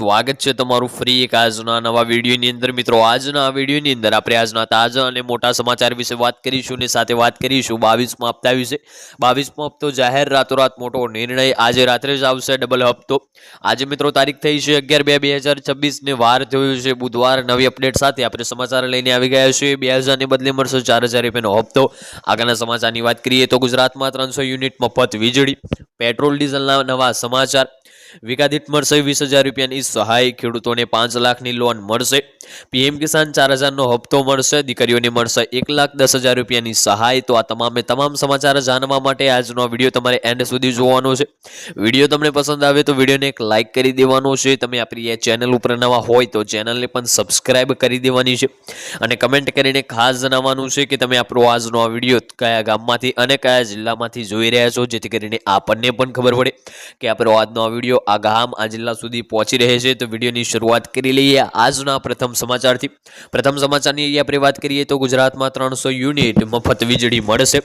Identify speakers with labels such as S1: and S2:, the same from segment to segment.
S1: સ્વાગત છે તમારું ફ્રી એક આજના નવા વિડીયોની અંદર. મિત્રો, આજના આ વિડીયોની અંદર આપણે આજના તાજા અને મોટા સમાચાર વિશે વાત કરીશું અને સાથે વાત કરીશું બાવીસમાં હપ્તા વિશે. બાવીસમો હપ્તો જાહેર રાતોરાત મોટો નિર્ણય આજે રાત્રે જ આવશે ડબલ હપ્તો. આજે મિત્રો તારીખ થઈ છે અગિયાર બે બે હજાર છવ્વીસને વાર થયું છે બુધવાર. નવી અપડેટ સાથે આપણે સમાચાર લઈને આવી ગયા છીએ. બે હજારને બદલે મળશે ચાર હજાર રૂપિયાનો હપ્તો. આગળના સમાચારની વાત કરીએ તો ગુજરાતમાં ત્રણસો યુનિટ મફત વીજળી, પેટ્રોલ, ડીઝલના નવા સમાચાર. વિકાદીઠ મળશે વીસ હજાર રૂપિયાની સહાય ખેડૂતોને પાંચ લાખની લોન મળશે. પીએમ કિસાન ચાર હજારનો હપ્તો મળશે, દીકરીઓને મળશે એક લાખ દસ હજાર રૂપિયાની સહાય. તો આ તમામે તમામ સમાચાર જાણવા માટે આજનો વીડિયો તમારે એન્ડ સુધી જોવાનો છે. વીડિયો તમને પસંદ આવે તો વિડીયોને એક લાઇક કરી દેવાનો છે. તમે આપણી એ ચેનલ ઉપર નવા હોય તો ચેનલને પણ સબસ્ક્રાઇબ કરી દેવાની છે. અને કમેન્ટ કરીને ખાસ જણાવવાનું છે કે તમે આપણો આજનો આ વીડિયો કયા ગામમાંથી અને કયા જિલ્લામાંથી જોઈ રહ્યા છો? જેથી કરીને આપણને પણ ખબર પડે કે આપણો આજનો આ વીડિયો આ ગામ, આ જિલ્લા સુધી પહોંચી રહે છે તો વિડીયોની શરૂઆત કરી લઈએ આજના પ્રથમ સમાચારથી. પ્રથમ સમાચારની આપણે વાત કરીએ તો ગુજરાતમાં ત્રણસો યુનિટ મફત વીજળી મળશે.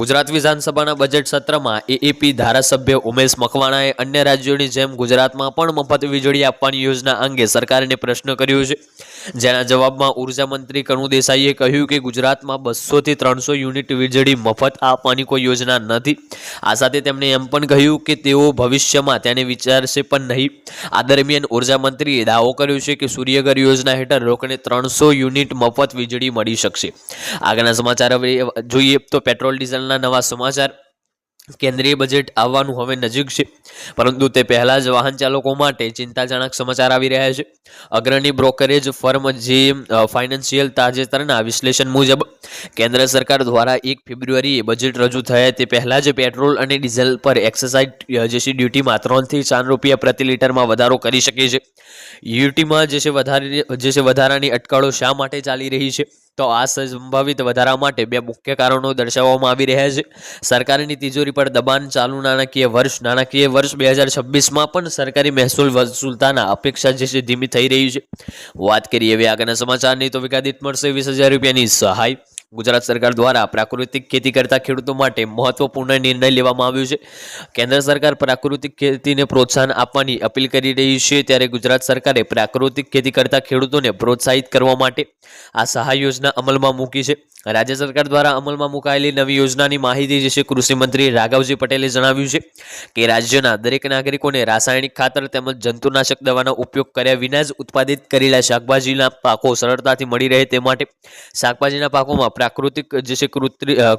S1: ગુજરાત વિધાનસભાના બજેટ સત્રમાં એએપી ધારાસભ્ય ઉમેશ મકવાણાએ અન્ય રાજ્યોની જેમ ગુજરાતમાં પણ મફત વીજળી આપવાની યોજના અંગે સરકારને પ્રશ્ન કર્યો છે. જેના જવાબમાં ઊર્જા મંત્રી કરુણ દેસાઈએ કહ્યું કે ગુજરાતમાં બસોથી ત્રણસો યુનિટ વીજળી મફત આપવાની કોઈ યોજના નથી. આ સાથે તેમણે એમ પણ કહ્યું કે તેઓ ભવિષ્યમાં તેને વિચારશે પણ નહીં. આ દરમિયાન ઊર્જા મંત્રીએ દાવો કર્યો છે કે સૂર્યઘર યોજના હેઠળ લોકોને ત્રણસો યુનિટ મફત વીજળી મળી શકશે. આગળના સમાચાર હવે જોઈએ તો પેટ્રોલ ડીઝલના નવા સમાચાર. કેન્દ્રીય બજેટ આવવાનું હવે નજીક છે. પરંતુ તે પહેલાં જ વાહન ચાલકો માટે ચિંતાજનક સમાચાર આવી રહ્યા છે. અગ્રણી બ્રોકરેજ ફર્મ જે ફાઇનાન્શિયલ તાજેતરના વિશ્લેષણ મુજબ કેન્દ્ર સરકાર દ્વારા એક ફેબ્રુઆરીએ બજેટ રજૂ થયા તે પહેલાં જ પેટ્રોલ અને ડીઝલ પર એક્સસાઇઝ જે ડ્યુટીમાં ત્રણથી ચાર રૂપિયા પ્રતિ લીટરમાં વધારો કરી શકે છે. યુટીમાં જે છે વધારે, જે છે વધારાની અટકળો શા માટે ચાલી રહી છે? તો આ સંભવિત વધારા માટે બે મુખ્ય કારણો દર્શાવવામાં આવી રહ્યા છે. સરકારની તિજોરી પર દબાણ ચાલુ નાણાકીય વર્ષ નાણાકીય વર્ષ બે હજાર છવ્વીસમાં પણ સરકારી મહેસૂલ વસૂલતાના અપેક્ષા જે છે ધીમી થઈ રહી છે. વાત કરીએ હવે આગળના સમાચારની તો વિકાદિત મળશે વીસ હજાર રૂપિયાની સહાય. ગુજરાત સરકાર દ્વારા પ્રાકૃતિક ખેતી કરતા ખેડૂતો માટે મહત્વપૂર્ણ નિર્ણય લેવામાં આવ્યો છે. કેન્દ્ર સરકાર પ્રાકૃતિક ખેતીને પ્રોત્સાહન આપવાની અપીલ કરી રહી છે ત્યારે ગુજરાત સરકારે પ્રાકૃતિક ખેતી કરતા ખેડૂતોને પ્રોત્સાહિત કરવા માટે આ સહાય યોજના અમલમાં મૂકી છે. રાજ્ય સરકાર દ્વારા અમલમાં મુકાયેલી નવી યોજનાની માહિતી જે છે કૃષિમંત્રી રાઘવજી પટેલે જણાવ્યું છે કે રાજ્યના દરેક નાગરિકોને રાસાયણિક ખાતર તેમજ જંતુનાશક દવાનો ઉપયોગ કર્યા વિના જ ઉત્પાદિત કરેલા શાકભાજીના પાકો સરળતાથી મળી રહે તે માટે શાકભાજીના પાકોમાં પ્રાકૃતિક જે છે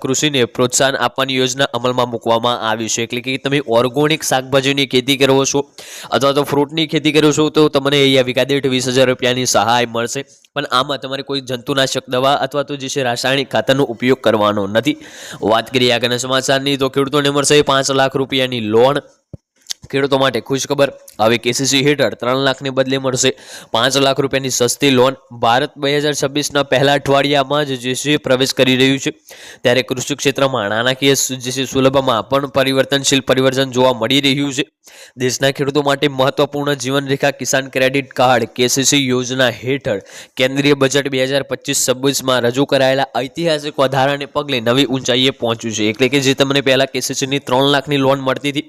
S1: કૃષિને પ્રોત્સાહન આપવાની યોજના અમલમાં મૂકવામાં આવી છે. એટલે કે તમે ઓર્ગોનિક શાકભાજીની ખેતી કરો છો અથવા તો ફ્રૂટની ખેતી કરો છો તો તમને અહીંયા વિકા દીઠ વીસ હજાર રૂપિયાની સહાય મળશે. પણ આમાં તમારે કોઈ જંતુનાશક દવા અથવા તો જે છે રાસાયણિક ખાતરનો ઉપયોગ કરવાનો નથી. વાત કરીએ આગળના સમાચારની, તો ખેડૂતોને મળશે પાંચ લાખ રૂપિયાની લોન. ખેડૂતો માટે ખુશખબર. હવે કેસીસી હેઠળ ત્રણ લાખને બદલે મળશે. પાંચ લાખ રૂપિયાની સસ્તી લોન ભારત બે હજાર છવ્વીસના પહેલા અઠવાડિયામાં જ જે પ્રવેશ કરી રહ્યું છે. ત્યારે કૃષિ ક્ષેત્રમાં નાણાકીય જે છે સુલભમાં પણ પરિવર્તનશીલ પરિવર્તન જોવા મળી રહ્યું છે. દેશના ખેડૂતો માટે મહત્વપૂર્ણ જીવનરેખા કિસાન ક્રેડિટ કાર્ડ કેસીસી યોજના હેઠળ કેન્દ્રીય બજેટ બે હજાર પચીસ છવ્વીસમાં રજૂ કરાયેલા ઐતિહાસિક વધારાને પગલે નવી ઊંચાઈએ પહોંચ્યું છે. એટલે કે જે તમને પહેલાં કેસીસીની ત્રણ લાખની લોન મળતી હતી,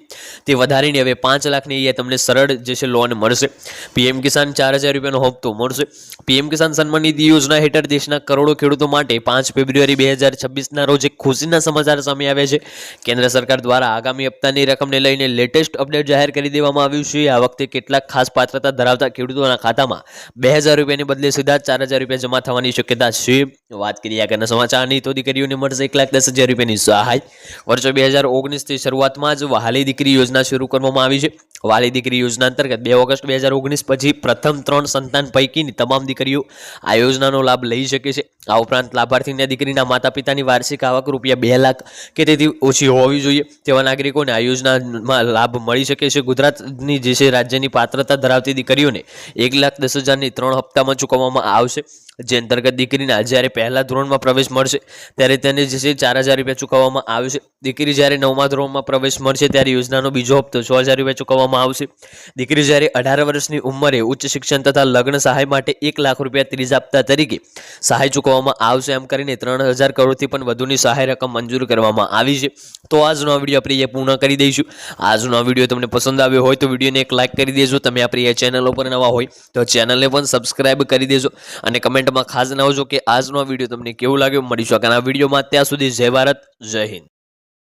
S1: તે વધારીને હવે પાંચ લાખની એ તમને સરળ જે છે લોન મળશે. પીએમ કિસાન ચાર હજાર રૂપિયાનો હપ્તો મળશે. પીએમ કિસાન સન્માન નિધિ યોજના હેઠળ દેશના કરોડો ખેડૂતો માટે પાંચ ફેબ્રુઆરી બે હજાર છવ્વીસના રોજ એક ખુશીના સમાચાર સામે આવ્યા છે. કેન્દ્ર સરકાર દ્વારા આગામી હપ્તાની રકમને લઈને લેટેસ્ટ અપડેટ જાહેર કરી દેવામાં આવ્યું છે. આ વખતે કેટલાક ખાસ પાત્રતા ધરાવતા ખેડૂતોના ખાતામાં બે હજાર રૂપિયાની બદલે સીધા ચાર હજાર રૂપિયા જમા થવાની શક્યતા છે. વાત કરીએ આગળના સમાચારની તો દીકરીઓને મળશે એક લાખ દસ હજાર રૂપિયાની સહાય. વર્ષ બે હજાર ઓગણીસથી શરૂઆતમાં જ વહાલી દીકરી યોજના શરૂ કરવામાં આવી છે. વાલી દીકરી યોજના અંતર્ગત બે ઓગસ્ટ બે હજાર ઓગણીસ પછી પ્રથમ ત્રણ સંતાન પૈકીની તમામ દીકરીઓ આ યોજનાનો લાભ લઈ શકે છે. આ ઉપરાંત લાભાર્થીને દીકરીના માતા પિતાની વાર્ષિક આવક રૂપિયા બે લાખ કે તેથી ઓછી હોવી જોઈએ તેવા નાગરિકોને આ યોજનામાં લાભ મળી શકે છે. ગુજરાતની જે છે રાજ્યની પાત્રતા ધરાવતી દીકરીઓને એક લાખ દસ હજારની ત્રણ હપ્તામાં ચૂકવવામાં આવશે. જે અંતર્ગત દીકરીના જ્યારે પહેલા ધોરણમાં પ્રવેશ મળશે, ત્યારે તેને જે છે ચાર હજાર રૂપિયા ચૂકવવામાં આવશે દીકરી જ્યારે નવમા ધોરણમાં પ્રવેશ મળશે, ત્યારે યોજનાનો બીજો હપ્તો છ હજાર રૂપિયા ચૂકવવામાં આવશે. દીકરી જ્યારે અઢાર વર્ષની ઉંમરે ઉચ્ચ શિક્ષણ તથા લગ્ન સહાય માટે એક લાખ રૂપિયા ત્રીજા હપ્તા તરીકે સહાય ચૂકવવામાં આવશે, એમ કરીને ત્રણ હજાર કરોડથી પણ વધુની સહાય રકમ મંજૂર કરવામાં આવી છે. તો આજનો આ વીડિયો આપણે એ પૂર્ણ કરી દઈશું. આજનો આ વીડિયો તમને પસંદ આવ્યો હોય તો વિડીયોને એક લાઇક કરી દેજો. તમે આપણી એ ચેનલ ઉપર નવા હોય તો ચેનલને પણ સબસ્ક્રાઇબ કરી દેજો અને કમેન્ટમાં ખાસ જણાવજો કે આજનો વીડિયો તમને કેવું લાગ્યો? મળીશું આગળના વિડીયોમાં. ત્યાં સુધી જય ભારત, જય હિન્દ.